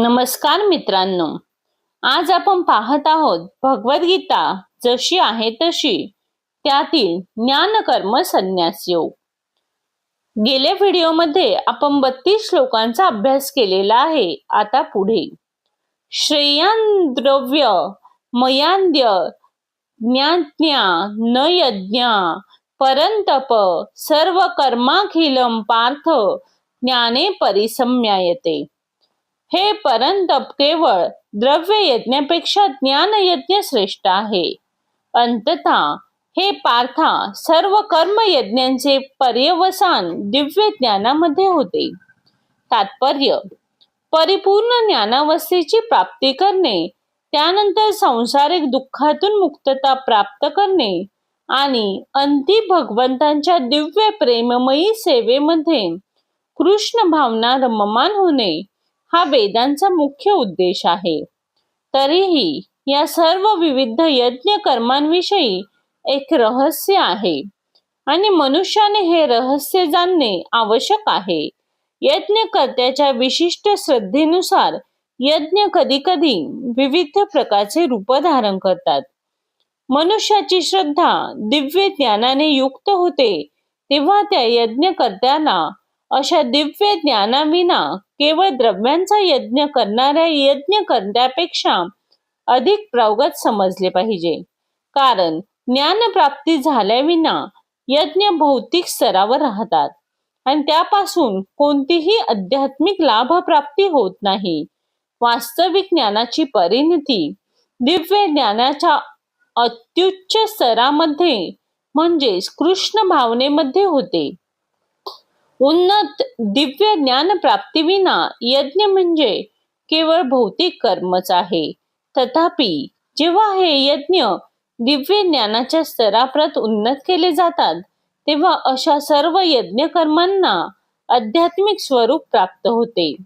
नमस्कार मित्रांनो. आज आपण पाहत आहोत भगवद्गीता जशी आहे तशी. त्यातील ज्ञान कर्म संन्यास योग. गेल्या व्हिडिओमध्ये आपण बत्तीस श्लोकांचा अभ्यास केलेला आहे. आता पुढे. श्रेयान द्रव्य मयांद्य ज्ञाज्ञा न यज्ञा परंतप सर्व कर्माखिलम पार्थ ज्ञाने परिसम्यायते. हे परंतप केवळ द्रव्य यज्ञापेक्षा ज्ञान यज्ञ श्रेष्ठ आहे. अंतता हे पार्था सर्व कर्म यज्ञांचे पर्यवसान दिव्य ज्ञानामध्ये होते. तात्पर्य परिपूर्ण ज्ञानावस्थेची प्राप्ती करणे त्यानंतर संसारिक दुःखातून मुक्तता प्राप्त करणे आणि अंती भगवंतांच्या दिव्य प्रेममयी सेवेमध्ये कृष्ण भावना रममान होणे हा वेदांचा मुख्य उद्देश आहे. तरीही या सर्व विविध यज्ञ कर्मांविषयी एक रहस्य आहे आणि मनुष्याने हे रहस्य जाणणे आवश्यक आहे. यज्ञकर्त्याच्या विशिष्ट श्रद्धेनुसार यज्ञ कधी कधी विविध प्रकारचे रूप धारण करतात. मनुष्याची श्रद्धा दिव्य ज्ञानाने युक्त होते तेव्हा त्या यज्ञकर्त्याला अशा दिव्य ज्ञानाविना केवळ द्रव्यांचा यज्ञ करणाऱ्या यज्ञ करण्यापेक्षा अधिक प्रवगत समजले पाहिजे. कारण ज्ञानप्राप्ती झाल्याविना यज्ञ भौतिक स्तरावर राहतात. आणि त्यापासून कोणतीही आध्यात्मिक लाभ प्राप्ती होत नाही. वास्तविक ज्ञानाची परिणती दिव्य ज्ञानाच्या अत्युच्च स्तरामध्ये म्हणजेच कृष्ण भावनेमध्ये होते. उन्नत दिव्य ज्ञान प्राप्तीविना यज्ञ म्हणजे केवळ भौतिक कर्मच आहे. तथापि जेव्हा हे यज्ञ दिव्य ज्ञानाच्या स्तराप्रत उन्नत केले जातात तेव्हा अशा सर्व यज्ञ कर्मांना आध्यात्मिक स्वरूप प्राप्त होते.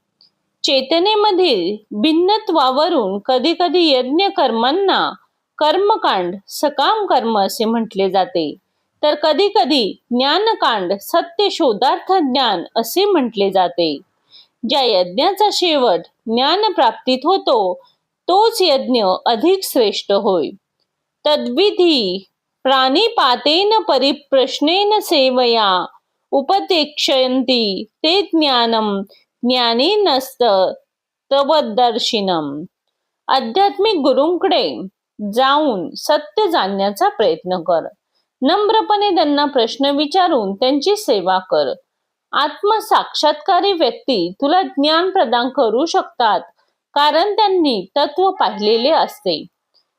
चेतनेमधील भिन्नत्वावरून कधी कधी यज्ञ कर्मांना कर्मकांड सकाम कर्म असे म्हटले जाते. तर कधी कधी ज्ञानकांड सत्य शोधार्थ ज्ञान असे म्हटले जाते. ज्या यज्ञाचा शेवट ज्ञान प्राप्तीत होतो तोच यज्ञ अधिक श्रेष्ठ होय. तद्विधी प्राणिपातेन परिप्रश्नेन सेवया उपदेक्षयंती ते ज्ञानम नसत तवदर्शिनम आध्यात्मिक गुरुंकडे जाऊन सत्य जाणण्याचा प्रयत्न कर. नम्रपणे त्यांना प्रश्न विचारून त्यांची सेवा कर. आत्मसाक्षात्कारी व्यक्ती तुला ज्ञान प्रदान करू शकतात कारण त्यांनी तत्व पाहिलेले असते.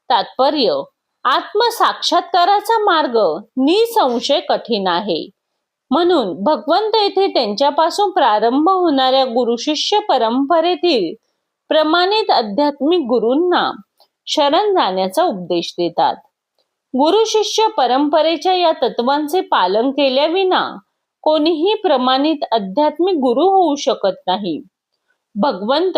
तात्पर्य आत्मसाक्षात्काराचा मार्ग निसंशय कठीण आहे. म्हणून भगवंत येथे त्यांच्यापासून प्रारंभ होणाऱ्या गुरु शिष्य परंपरेतील प्रमाणित आध्यात्मिक गुरूंना शरण जाण्याचा उपदेश देतात. गुरु शिष्य परंपरेच्या या तत्वांचे पालन केल्याविना कोणीही प्रमाणित आध्यात्मिक गुरु होऊ शकत नाही. भगवंत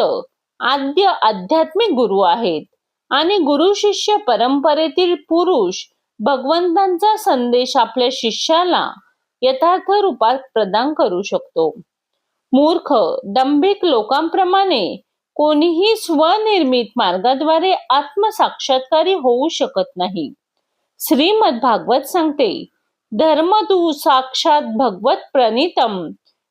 आद्य आध्यात्मिक गुरु आहेत आणि गुरु शिष्य परंपरेतील पुरुष भगवंतांचा संदेश आपल्या शिष्याला यथार्थ रूपात प्रदान करू शकतो. मूर्ख दंभिक लोकांप्रमाणे कोणीही स्वनिर्मित मार्गाद्वारे आत्मसाक्षात्कारी होऊ शकत नाही. श्रीमद भागवत सांगते. धर्म तू साक्षात भगवत प्रणितम.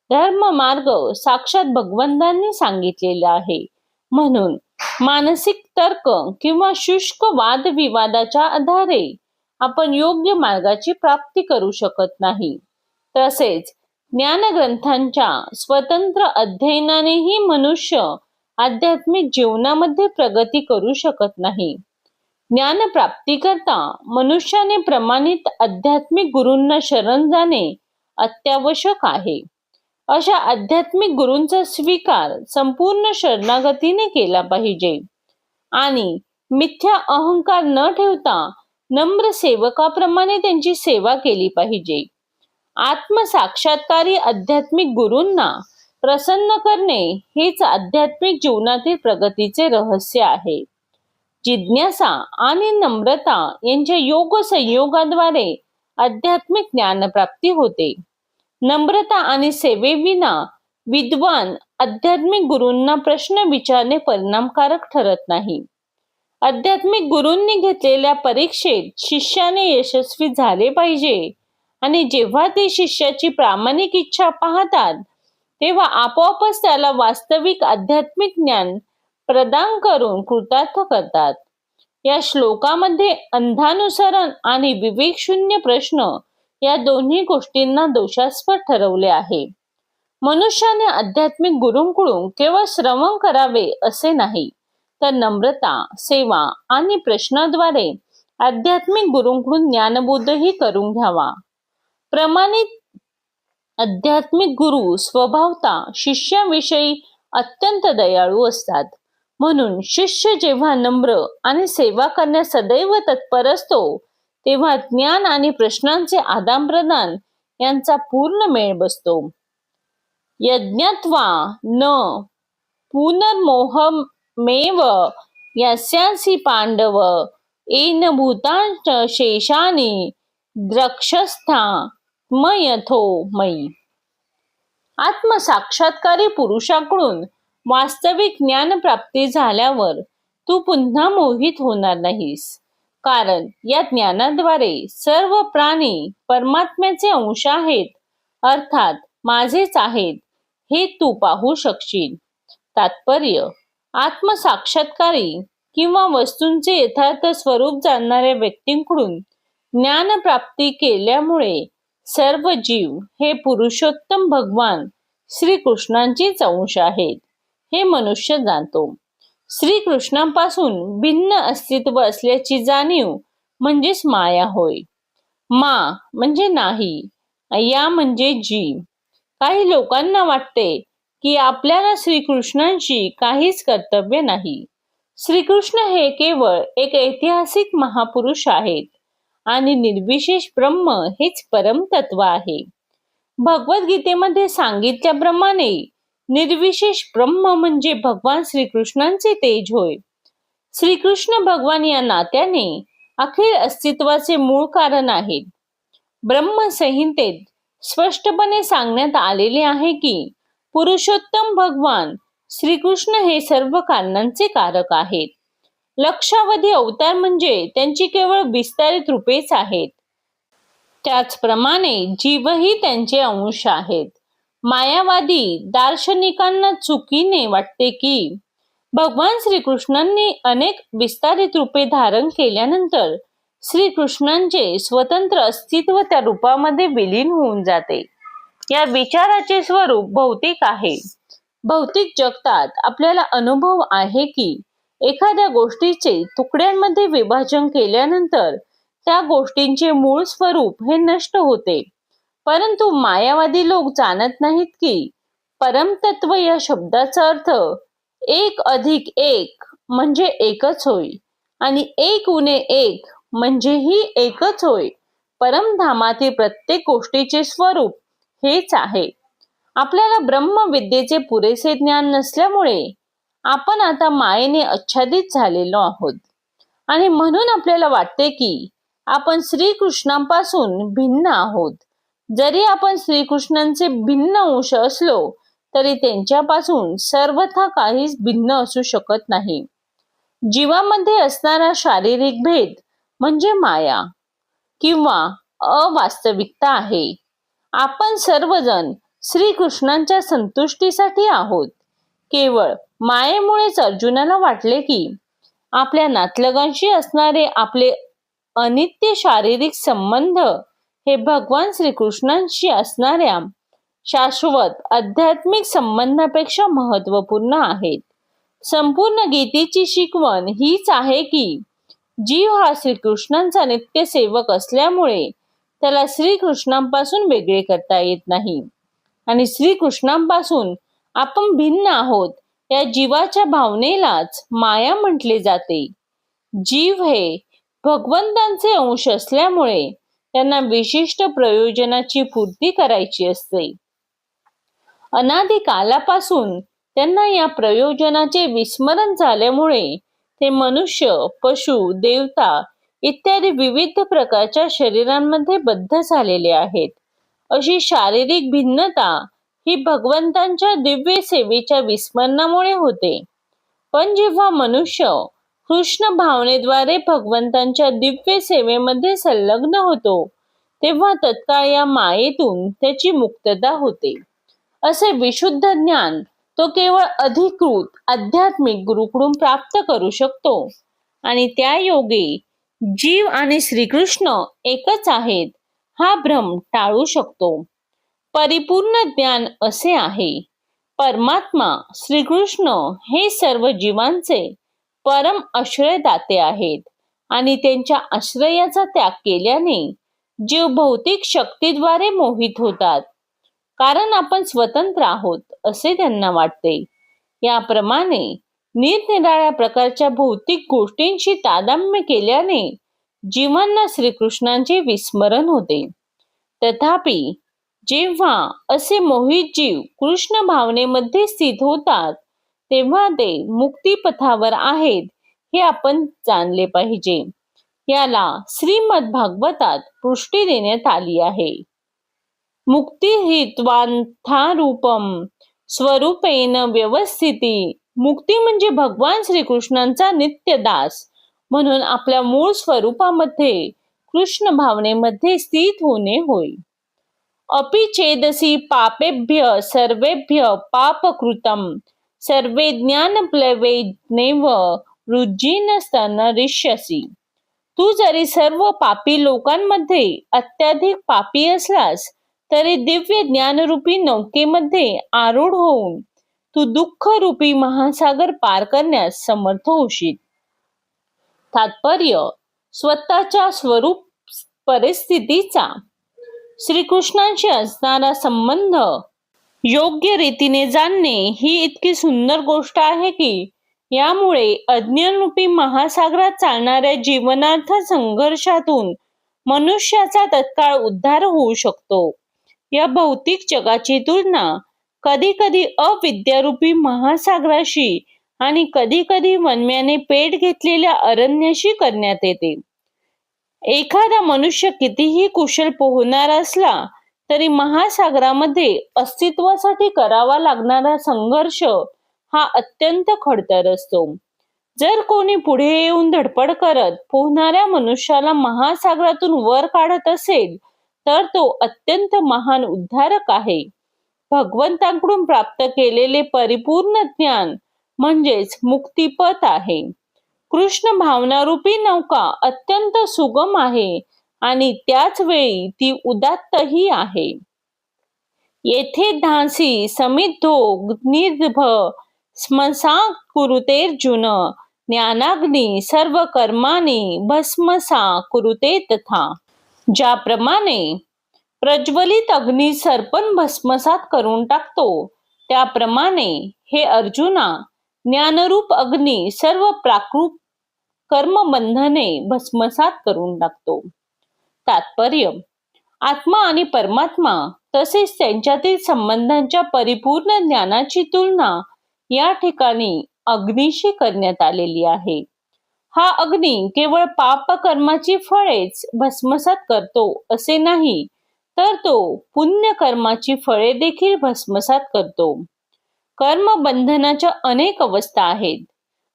धर्म मार्ग साक्षात भगवंतांनी सांगितलेला आहे. म्हणून मानसिक तर्क किंवा शुष्क वादविवादाच्या आधारे आपण योग्य मार्गाची प्राप्ती करू शकत नाही. तसेच ज्ञानग्रंथांच्या स्वतंत्र अध्ययनानेही मनुष्य आध्यात्मिक जीवनामध्ये प्रगती करू शकत नाही. ज्ञानप्राप्तीकरता मनुष्याने प्रमाणित आध्यात्मिक गुरूंना शरण जाणे अत्यावश्यक आहे. अशा आध्यात्मिक गुरूंचा स्वीकार संपूर्ण शरणागतीने केला पाहिजे. आणि मिथ्या अहंकार न ठेवता नम्र सेवकाप्रमाणे त्यांची सेवा केली पाहिजे. आत्मसाक्षात्कारी आध्यात्मिक गुरूंना प्रसन्न करणे हेच आध्यात्मिक जीवनातील प्रगतीचे रहस्य आहे. जिज्ञासा आणि नम्रता यांच्या योग संयोगाद्वारे आध्यात्मिक ज्ञानप्राप्ती होते. नम्रता आणि सेवेविना विद्वान आध्यात्मिक गुरूंना प्रश्न विचारणे परिणामकारक ठरत नाही. आध्यात्मिक गुरूंनी घेतलेल्या परीक्षेत शिष्याने यशस्वी झाले पाहिजे आणि जेव्हा ते शिष्याची प्रामाणिक इच्छा पाहतात तेव्हा आपोआपच त्याला वास्तविक आध्यात्मिक ज्ञान प्रदान करून कृतार्थ करतात. या श्लोकामध्ये अंधानुसरण आणि विवेकशून्य प्रश्न या दोन्ही गोष्टींना दोषास्पद ठरवले आहे. मनुष्याने आध्यात्मिक गुरुंकडून केवळ श्रवण करावे असे नाही तर नम्रता सेवा आणि प्रश्नाद्वारे आध्यात्मिक गुरुंकडून ज्ञानबोधही करून घ्यावा. प्रमाणित आध्यात्मिक गुरु स्वभावता शिष्याविषयी अत्यंत दयाळू असतात. म्हणून शिष्य जेव्हा नम्र आणि सेवा करण्यास सदैव तत्पर असतो तेव्हा ज्ञान आणि प्रश्नांचे आदान प्रदान यांचा पूर्ण मेळ बसतो. यज्ञत्वा न पुनर्मोहमेव यस्यासी पांडव एन भूतांच शेषानी द्रक्षस्था मयथो मयी. आत्मसाक्षात्कारी पुरुषाकडून वास्तविक ज्ञान प्राप्ती झाल्यावर तू पुन्हा मोहित होणार नाहीस. कारण या ज्ञानाद्वारे सर्व प्राणी परमात्म्याचे अंश आहेत अर्थात माझेच आहेत हे तू पाहू शकशील. तात्पर्य आत्मसाक्षात्कारी किंवा वस्तूंचे यथार्थ स्वरूप जाणणाऱ्या व्यक्तींकडून ज्ञानप्राप्ती केल्यामुळे सर्व जीव हे पुरुषोत्तम भगवान श्रीकृष्णांचीच अंश आहेत. हे मनुष्य जाणतो. श्रीकृष्णांपासून भिन्न अस्तित्व असल्याची जाणीव म्हणजेच माया होय. मा म्हणजे नाही या म्हणजे जी काही लोकांना वाटते की आपल्याला श्रीकृष्णांशी काहीच कर्तव्य नाही. श्रीकृष्ण हे केवळ एक ऐतिहासिक महापुरुष आहेत आणि निर्विशेष ब्रह्म हेच परम तत्व आहे. भगवद्गीतेमध्ये सांगितल्याप्रमाणे निर्विशेष ब्रह्म म्हणजे भगवान श्रीकृष्णांचे तेज होय. श्रीकृष्ण भगवान या नात्याने अखेर अस्तित्वाचे मूळ कारण आहेत. ब्रह्मसंहितेत स्पष्टपणे सांगण्यात आलेले आहे की पुरुषोत्तम भगवान श्रीकृष्ण हे सर्व कारणांचे कारक आहेत. लक्षावधी अवतार म्हणजे त्यांची केवळ विस्तारित रूपेच आहेत. त्याचप्रमाणे जीवही त्यांचे अंश आहेत. मायावादी दार्शनिकांना चुकीने वाटते की भगवान श्रीकृष्णांनी अनेक विस्तारित रूपे धारण केल्यानंतर श्रीकृष्णांचे स्वतंत्र अस्तित्व त्या रूपामध्ये विलीन होऊन जाते. या विचाराचे स्वरूप भौतिक आहे. भौतिक जगतात आपल्याला अनुभव आहे की एखाद्या गोष्टीचे तुकड्यांमध्ये विभाजन केल्यानंतर त्या गोष्टींचे मूळ स्वरूप हे नष्ट होते. परंतु मायावादी लोक जाणत नाहीत की परमतत्व या शब्दाचा अर्थ एक अधिक एक म्हणजे एकच होय आणि एक उणे एक म्हणजेही एकच होय. परमधामातील प्रत्येक गोष्टीचे स्वरूप हेच आहे. आपल्याला ब्रह्मविद्येचे पुरेसे ज्ञान नसल्यामुळे आपण आता मायेने आच्छादित झालेलो आहोत. आणि म्हणून आपल्याला वाटते की आपण श्रीकृष्णांपासून भिन्न आहोत. जरी आपण श्रीकृष्णांचे भिन्न अंश असलो तरी त्यांच्यापासून सर्वथा काहीच भिन्न असू शकत नाही. जीवामध्ये असणारा शारीरिक भेद म्हणजे माया किंवा अवास्तविकता आहे. आपण सर्वजण श्रीकृष्णांच्या संतुष्टीसाठी आहोत. केवळ मायेमुळेच अर्जुनाला वाटले की आपल्या नातलगांशी असणारे आपले अनित्य शारीरिक संबंध हे भगवान श्रीकृष्णांशी असणाऱ्या शाश्वत आध्यात्मिक संबंधापेक्षा महत्त्वपूर्ण आहेत. संपूर्ण गीतेची शिकवण हीच आहे की जीव हा श्रीकृष्णांचा नित्य सेवक असल्यामुळे त्याला श्रीकृष्णांपासून वेगळे करता येत नाही. आणि श्रीकृष्णांपासून आपण भिन्न आहोत या जीवाच्या भावनेलाच माया म्हटले जाते. जीव हे भगवंतांचे अंश असल्यामुळे त्यांना विशिष्ट प्रयोजनाची पूर्ती करायची असते. अनादी कालापासून त्यांना या प्रयोजनाचे विस्मरण झाल्यामुळे ते मनुष्य पशु देवता इत्यादी विविध प्रकारच्या शरीरांमध्ये बद्ध झालेले आहेत. अशी शारीरिक भिन्नता ही भगवंतांच्या दिव्य सेवेच्या विस्मरणामुळे होते. पण जेव्हा मनुष्य कृष्ण भावनेद्वारे भगवंतांच्या दिव्य सेवेमध्ये संलग्न होतो. तेव्हा तत्काळ या मायेतून त्याची मुक्तता होते. असे विशुद्ध ज्ञान तो केवळ अधिकृत आध्यात्मिक गुरुकडून प्राप्त करू शकतो. आणि त्या योगे जीव आणि श्रीकृष्ण एकच आहेत हा भ्रम टाळू शकतो. परिपूर्ण ज्ञान असे आहे परमात्मा श्रीकृष्ण हे सर्व जीवांचे परम आश्रयदाते आहेत. आणि त्यांच्या आश्रयाचा त्याग केल्याने जीव भौतिक शक्तीद्वारे मोहित होतात. कारण आपण स्वतंत्र आहोत असे त्यांना वाटते. याप्रमाणे निरनिराळ्या प्रकारच्या भौतिक गोष्टींशी तादाम्य केल्याने जीवांना श्रीकृष्णांचे विस्मरण होते. तथापि जेव्हा असे मोहित जीव कृष्ण भावनेमध्ये स्थित होतात तेव्हा ते मुक्तीपथावर आहेत हे आपण जाणले पाहिजे. याला श्रीमद भागवतात पुष्टी देण्यात आली आहे. मुक्ती हित्वांथारूपम स्वरूपेन व्यवस्थिती. मुक्ती म्हणजे भगवान श्रीकृष्णांचा नित्य दास म्हणून आपल्या मूळ स्वरूपामध्ये कृष्ण भावनेमध्ये स्थित होणे होय. अपिचेदसी पापेभ्य सर्वेभ्य पापकृतम. सर्वे ज्ञानप्लवेनेव रुज्जीनस्तनरिष्यसी तू जरी सर्व पापी लोकांमध्ये अत्याधिक पापी असलास तरी दिव्य ज्ञानरूपी नौकेमध्ये आरूढ होऊन तू दुःख रूपी महासागर पार करण्यास समर्थ होशील. तात्पर्य स्वतःच्या स्वरूप परिस्थितीचा श्रीकृष्णांशी असणारा संबंध योग्य रीतीने जाणणे ही इतकी सुंदर गोष्ट आहे की यामुळे अज्ञानरूपी महासागरात चालणाऱ्या जीवनार्थ संघर्षातून मनुष्याचा तत्काळ उद्धार होऊ शकतो. या भौतिक जगाची तुलना कधी कधी अविद्यारूपी महासागराशी आणि कधी कधी वनम्याने पेट घेतलेल्या अरण्याशी करण्यात येते. एखादा मनुष्य कितीही कुशल पोहणार असला तरी महासागरामध्ये अस्तित्वासाठी करावा लागणारा संघर्ष हा अत्यंत खडतर असतो. जर कोणी पुढे येऊन धडपड करत पोहणाऱ्या मनुष्याला महासागरातून वर काढत असेल तर तो अत्यंत महान उद्धारक आहे. भगवंतांकडून प्राप्त केलेले परिपूर्ण ज्ञान म्हणजेच मुक्तिपथ आहे. कृष्ण भावनारूपी नौका अत्यंत सुगम आहे. आणि त्याच वेळी ती उदात्तही आहे. येथे धांसी समिद्धो निर्भ स्मसा कुरुतेर्जुन ज्ञानाग्नी सर्व कर्मानी भस्मसा कुरुते तथा ज्याप्रमाणे प्रज्वलित अग्नी सर्पण भस्मसात करून टाकतो त्याप्रमाणे हे अर्जुना ज्ञानरूप अग्नी सर्व प्राकृत कर्मबंधने भस्मसात करून टाकतो. तात्पर्य. आत्मा आणि परमात्मा तसेच त्यांच्यातील संबंधांच्या परिपूर्ण ज्ञानाची तुलना या ठिकाणी अग्नीशी करण्यात आलेली आहे. हा अग्नी केवळ पाप कर्माची फळेच भस्मसात करतो असे नाही तर तो पुण्य कर्माची फळे देखील भस्मसात करतो. कर्म बंधनाच्या अनेक अवस्था आहेत.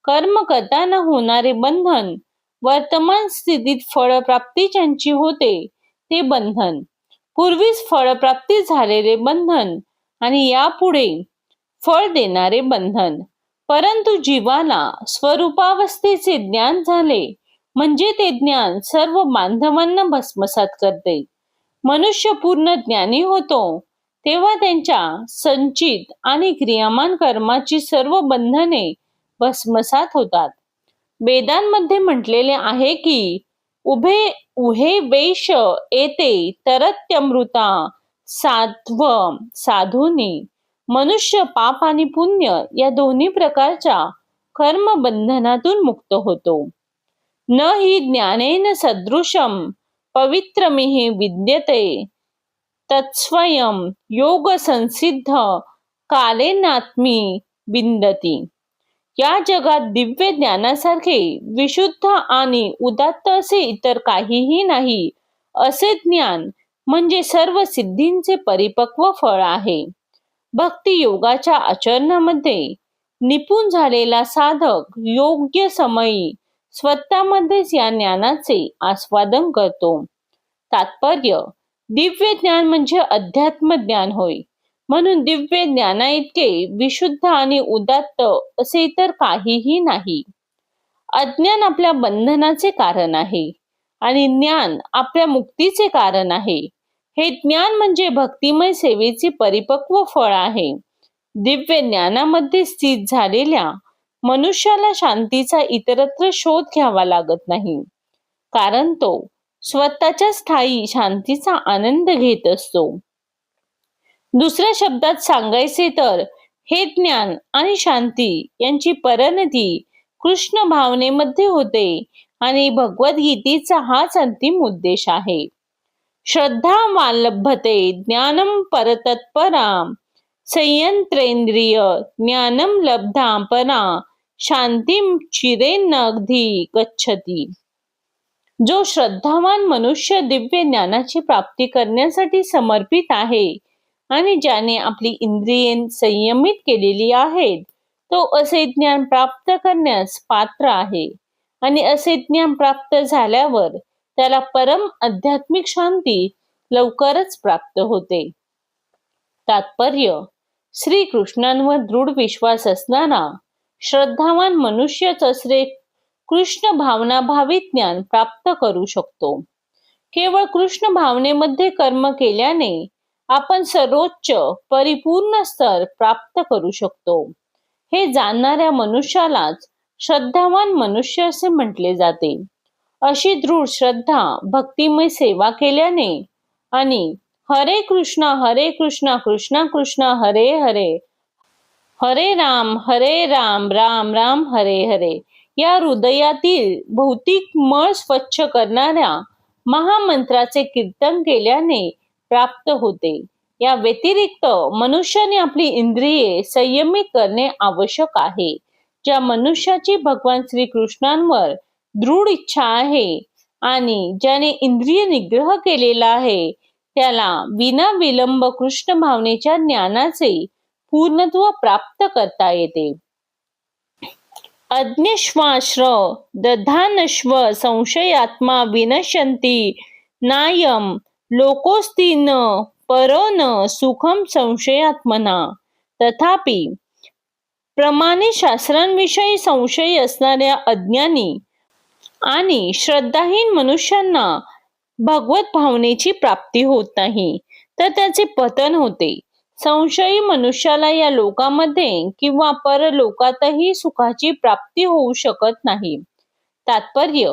कर्म करताना होणारे बंधन वर्तमान स्थितीत फळप्राप्ती ज्यांची होते ते बंधन. पूर्वीच फळप्राप्ती झालेले बंधन आणि यापुढे फळ देणारे बंधन. परंतु जीवाला स्वरूपावस्थेचे ज्ञान झाले म्हणजे ते ज्ञान सर्व बांधवांना भस्मसात करते. मनुष्य पूर्ण ज्ञानी होतो तेव्हा त्यांच्या संचित आणि क्रियामान कर्माची सर्व बंधने भस्मसात होतात. वेदांमध्ये म्हटलेले आहे की उभे उहे वेश येते तरत्यमृता सात्व साधूनी. मनुष्य पाप आणि पुण्य या दोन्ही प्रकारच्या कर्मबंधनातून मुक्त होतो. न ही ज्ञानेन सदृशम पवित्रमिहि विद्यते. तत्स्वयं योग संसिद्ध कालेनात्मी विंदती या जगात दिव्य ज्ञानासारखे विशुद्ध आणि उदात्त असे इतर काहीही नाही. असे ज्ञान म्हणजे सर्व सिद्धींचे परिपक्व फळ आहे. भक्ती योगाच्या आचरणामध्ये निपुण झालेला साधक योग्य समयी स्वतःमध्येच या ज्ञानाचे आस्वादन करतो. तात्पर्य दिव्य ज्ञान म्हणजे अध्यात्म ज्ञान होय. म्हणून दिव्य ज्ञाना इतके विशुद्ध आणि उदात्त असे इतर काहीही नाही. अज्ञान आपल्या बंधनाचे कारण आहे आणि ज्ञान आपल्या मुक्तीचे कारण आहे. हे ज्ञान म्हणजे भक्तिमय सेवेचे परिपक्व फळ आहे. दिव्य ज्ञानामध्ये स्थित झालेल्या मनुष्याला शांतीचा इतरत्र शोध घ्यावा लागत नाही. कारण तो स्वतःच्या स्थायी शांतीचा आनंद घेत असतो. दुसऱ्या शब्दात सांगायचे तर हे ज्ञान आणि शांती यांची परनती कृष्ण भावनेमध्ये होते आणि भगवद्गीतेचा हाच अंतिम उद्देश आहे. श्रद्धा मालभते ज्ञानम परतत्पराम संयंत्रेंद्रिय ज्ञानम लब्धा परा शांतीम चिरेनगधी गच्छती. जो श्रद्धावान मनुष्य दिव्य ज्ञानाची प्राप्ती करण्यासाठी समर्पित आहे आणि ज्याने आपली इंद्रिये संयमित केलेली आहेत तो असे ज्ञान प्राप्त करण्यास पात्र आहे. आणि असे ज्ञान प्राप्त झाल्यावर त्याला परम आध्यात्मिक शांती लवकरच प्राप्त होते. तात्पर्य श्री कृष्णांवर दृढ विश्वास असणारा श्रद्धावान मनुष्यच असे कृष्ण भावनाभावी ज्ञान प्राप्त करू शकतो. केवळ कृष्ण भावनेमध्ये कर्म केल्याने आपण सर्वोच्च परिपूर्ण स्तर प्राप्त करू शकतो. हे जाणणाऱ्या मनुष्यालाच श्रद्धावान मनुष्य असे म्हटले जाते. अशी दृढ श्रद्धा भक्तिमय सेवा केल्याने आणि हरे कृष्णा हरे कृष्णा कृष्णा कृष्णा हरे हरे हरे राम हरे राम राम राम हरे हरे या हृदयातील भौतिक मळ स्वच्छ करणाऱ्या महामंत्राचे कीर्तन केल्याने प्राप्त होते. या व्यतिरिक्त मनुष्याने आपली इंद्रिये संयमित करणे आवश्यक आहे. ज्या मनुष्याची भगवान श्रीकृष्णांवर दृढ इच्छा आहे आणि ज्याने इंद्रिय निग्रह केलेला आहे त्याला विना विलंब कृष्ण भावनेच्या ज्ञानाचे पूर्णत्व प्राप्त करता येते. अज्ञश्वाश्र दधानश्व संशयात्मा विनशंती नायम लोकोस्तीन पर न सुखम संशयात्मना तथापि प्रमाणे शास्त्रांविषयी संशय असणाऱ्या अज्ञानी आणि श्रद्धाहीन मनुष्यांना भगवत भावनेची प्राप्ती होत नाही तर त्याचे पतन होते. संशयी मनुष्याला या लोकामध्ये किंवा परलोकातही सुखाची प्राप्ती होऊ शकत नाही. तात्पर्य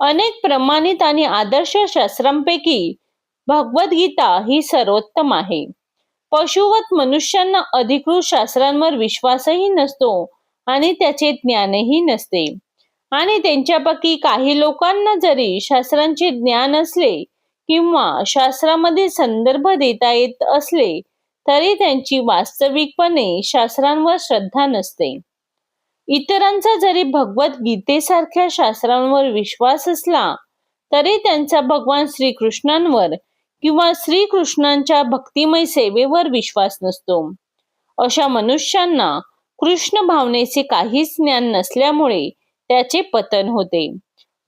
अनेक प्रमाणित आणि आदर्श शास्त्रांपैकी भगवद्गीता ही सर्वोत्तम आहे. पशुवत मनुष्यांना अधिकृत शास्त्रांवर विश्वासही नसतो आणि त्याचे ज्ञानही नसते. आणि त्यांच्यापैकी काही लोकांना जरी शास्त्रांचे ज्ञान असले किंवा शास्त्रामध्ये संदर्भ देता येत असले तरी त्यांची वास्तविकपणे शास्त्रांवर श्रद्धा नसते. इतरांचा जरी भगवत गीतेसारख्या शास्त्रांवर विश्वास असला तरी त्यांचा भगवान श्रीकृष्णांवर किंवा श्रीकृष्णांच्या भक्तिमय सेवेवर विश्वास नसतो. अशा मनुष्यांना कृष्ण भावनेचे काहीच ज्ञान नसल्यामुळे त्याचे पतन होते.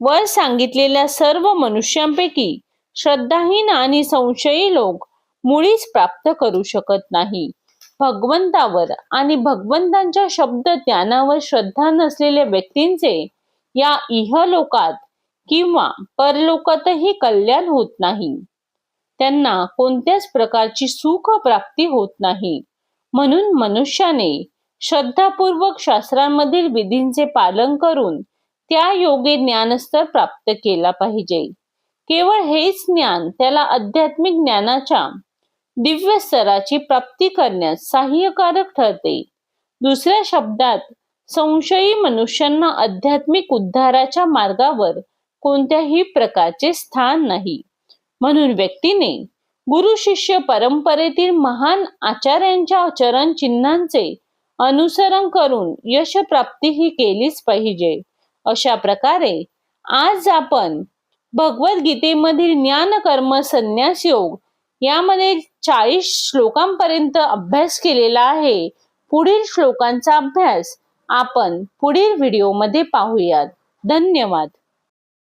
वर सांगितलेल्या सर्व मनुष्यांपैकी श्रद्धाहीन आणि संशयी लोक मुळीच प्राप्त करू शकत नाही. भगवंतावर आणि भगवंतांच्या शब्द ज्ञानावर श्रद्धा नसलेल्या व्यक्तींचे या इहलोकात किंवा परलोकातही कल्याण होत नाही. त्यांना कोणत्याच प्रकारची सुख प्राप्ती होत नाही. म्हणून मनुष्याने श्रद्धापूर्वक शास्त्रांमधील विधींचे पालन करून त्या योगे ज्ञानस्तर प्राप्त केला पाहिजे. केवळ हेच ज्ञान त्याला आध्यात्मिक ज्ञानाच्या दिव्य स्तराची प्राप्ती करण्यास सहाय्यकारक ठरते. दुसऱ्या शब्दात संशयी मनुष्यांना आध्यात्मिक उद्धाराच्या मार्गावर कोणत्याही प्रकारचे स्थान नाही. म्हणून व्यक्तीने गुरु शिष्य परंपरेतील महान आचार्यांच्या चरण चिन्हांचे अनुसरण करून यश प्राप्ती ही केलीच पाहिजे. अशा प्रकारे आज आपण भगवद्गीतेमधील ज्ञान कर्म संन्यास योग यामध्ये चाळीस श्लोकांपर्यंत अभ्यास केलेला आहे. पुढील श्लोकांचा अभ्यास आपण पुढील व्हिडिओमध्ये पाहूयात. धन्यवाद.